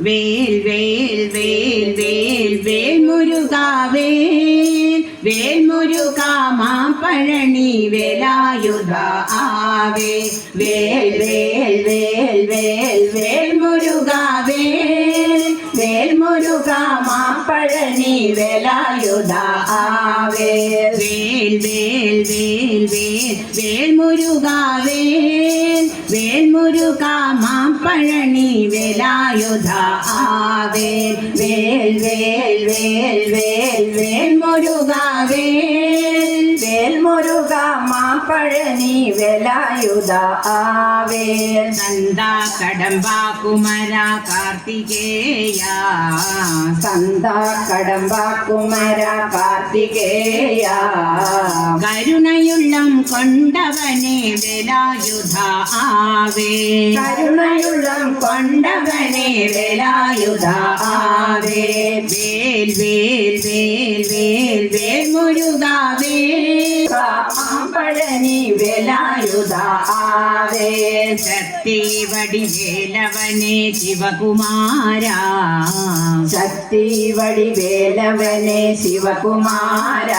വേൽ വേൽ വേൽ വേൽ വേൽ മുരുകാ വേൽ. വേൽ മുരുകാ മാപ്പഴണി വേലായുധ ആവേ. വേൽ വേൽ വേൽ വേൽ വേൽ മുരുകാ വേൽ. വേൽ മുരുകാ മാപ്പഴണി വേലായുധ ആവേ വേൽ വേൽ വേൽ വേൽ വേൽ മുരുകാ വേൽ വേൽ മുരുകാ മാപ്പഴണി വേലായുധ ആവേ വേൽ വേൽ വേൽ വേൽ വേൽ മുരുകാ വേൽ വേൽ മുരുകാ മാപ്പഴനി വേലായുധ ആവേ നന്ദാ കടമ്പാ കുമര കാർത്തികേയ. സന്ത കടമ്പ കുമര കാർത്തികേയ. കരുണയുള്ളം കൊണ്ടവനെ വേലായുധ ആവേ കരുണയുള്ളം കൊണ്ടവനെ വേലായുധ ആവേ വേൽ വേൽ പഴനി വേലായുധ ആവേ ശക്തി വടിവേലവനെ ശിവകുമാര. ശക്തി വടിവേലവനെ ശിവകുമാര.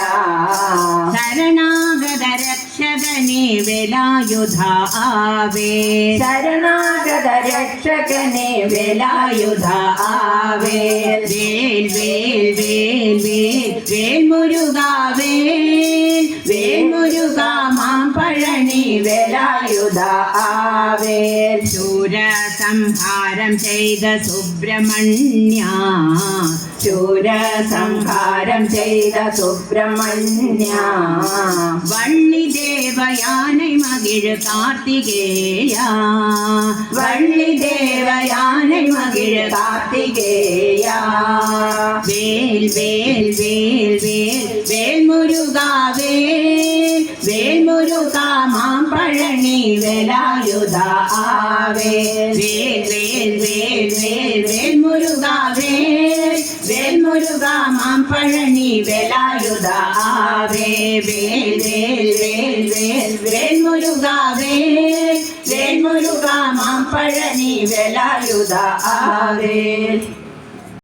ശരണാഗത രക്ഷകനെ വേലായുധ ആവേ ശരണാഗത രക്ഷകനെ വേലായുധ ആവേ വേൽ വേൽ വേൽ വേൽ വേൽ മുരുകാ വേൽ വേൽ മുരുകാ വേലായുധ ആവേ ശൂര സംഹാരം ചെയ്ത സുബ്രഹ്മണ്യ ശൂര സംഹാരം ചെയ്ത സുബ്രഹ്മണ്യ. വള്ളി ദേവയാனை മകിഴ് കാർത്തികേയ വള്ളി ദേവയാനൈ മകിഴ കാർത്തികേയ. വേൽ വേൽ വേൽ വേൽ വേൽ മുരുകാ വേൽ വേൽ മുരുകാ മാം പഴനി വേലായുധ ആവേ വേൽ വേൽ വേൽ വേൽ വേൽ മുരുകാ വേൽ വേൽ മുരുകാ മാം പഴനി വേലായുധ ആവേ വേൽ വേൽ വേൽ വേൽ വേൽ മുരുകാ വേൽ വേൽ മുരുകാ മാം പഴനി വേലായുധ ആവേ